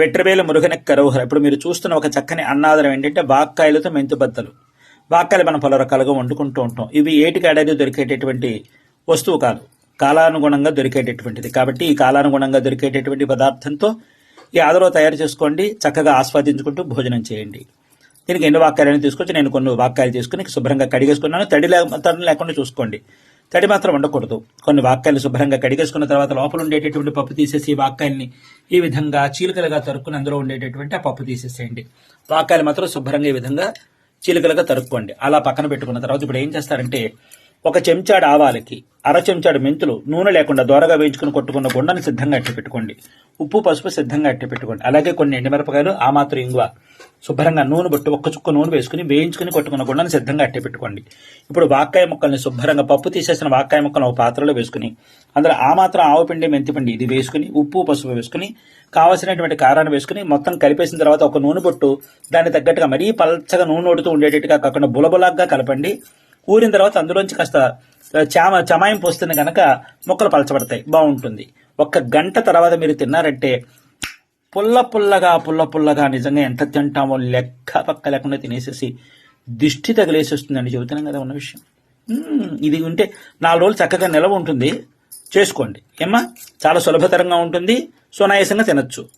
వెట్రవేల మురుగనెక్క కరోహర ఇప్పుడు మీరు చూస్తున్న ఒక చక్కని అన్నాదరం ఏంటంటే వాక్కాయలతో మెంతుబద్దలు వాక్కాయలు మనం పలు రకాలుగా వండుకుంటూ ఉంటాం. ఇవి ఏటికి ఏడాది దొరికేటటువంటి వస్తువు కాదు. కాలానుగుణంగా దొరికేటటువంటిది. కాబట్టి ఈ కాలానుగుణంగా దొరికేటటువంటి పదార్థంతో ఈ ఆదరో తయారు చేసుకోండి. చక్కగా ఆస్వాదించుకుంటూ భోజనం చేయండి. దీనికి ఎన్ని వాక్యాలను తీసుకొచ్చి నేను కొన్ని వాక్యాలు తీసుకుని శుభ్రంగా కడిగేసుకున్నాను. తడి లేక తడి లేకుండా చూసుకోండి. తడి మాత్రం ఉండకూడదు కొన్ని వాక్యాలు శుభ్రంగా కడిగేసుకున్న తర్వాత లోపల ఉండేటటువంటి పప్పు తీసేసి ఈ వాక్యాల్ని ఈ విధంగా చీలికలుగా తరుక్కుని అందులో ఉండేటటువంటి ఆ పప్పు తీసేసేయండి. వాక్యాలు మాత్రం శుభ్రంగా ఈ విధంగా చీలికలుగా తరుక్కోండి. అలా పక్కన పెట్టుకున్న తర్వాత ఇప్పుడు ఏం చేస్తారంటే ఒక చెంచాడు ఆవాలకి అరచెంచాడు మెంతులు నూనె లేకుండా దోరగా వేయించుకుని కొట్టుకున్న గుండని సిద్ధంగా అట్టి పెట్టుకోండి. ఉప్పు పసుపు సిద్ధంగా అట్టి పెట్టుకోండి. అలాగే కొన్ని ఎండుమిరపకాయలు ఆ మాత్రం ఇంగువ. శుభ్రంగా నూనె బొట్టు ఒక్క చుక్క నూనె వేసుకుని వేయించుకుని కొట్టుకున్న గుండని సిద్ధంగా అట్టి పెట్టుకోండి. ఇప్పుడు వాక్కాయ ముక్కల్ని శుభ్రంగా పప్పు తీసేసిన వాక్కాయ ముక్కలను ఒక పాత్రలో వేసుకుని అందులో ఆ మాత్రం ఆవు పిండి ఇది వేసుకుని ఉప్పు పసుపు వేసుకుని కావలసినటువంటి కారాన్ని వేసుకుని మొత్తం కలిపేసిన తర్వాత ఒక నూనె బొట్టు దానికి తగ్గట్టుగా మరీ పల్చగా నూనె వడుతూ ఉండేటట్టుగా కాకుండా బులబులాగ్గా కలపండి. ఊరిన తర్వాత అందులోంచి కాస్త చామ చమాయింపు వస్తుంది కనుక ముక్కలు పలచబడతాయి. బాగుంటుంది. ఒక్క గంట తర్వాత మీరు తిన్నారంటే పుల్ల పుల్లగా పుల్ల పుల్లగా నిజంగా ఎంత తింటామో లెక్క పక్క లేకుండా తినేసేసి దిష్టి తగిలేసేస్తుందండి చెబుతున్నాం కదా ఉన్న విషయం. ఇది ఉంటే నాలుగు రోజులు చక్కగా నిలవ ఉంటుంది. చేసుకోండి. ఏమ్మా? చాలా సులభతరంగా ఉంటుంది. సునాయాసంగా తినచ్చు.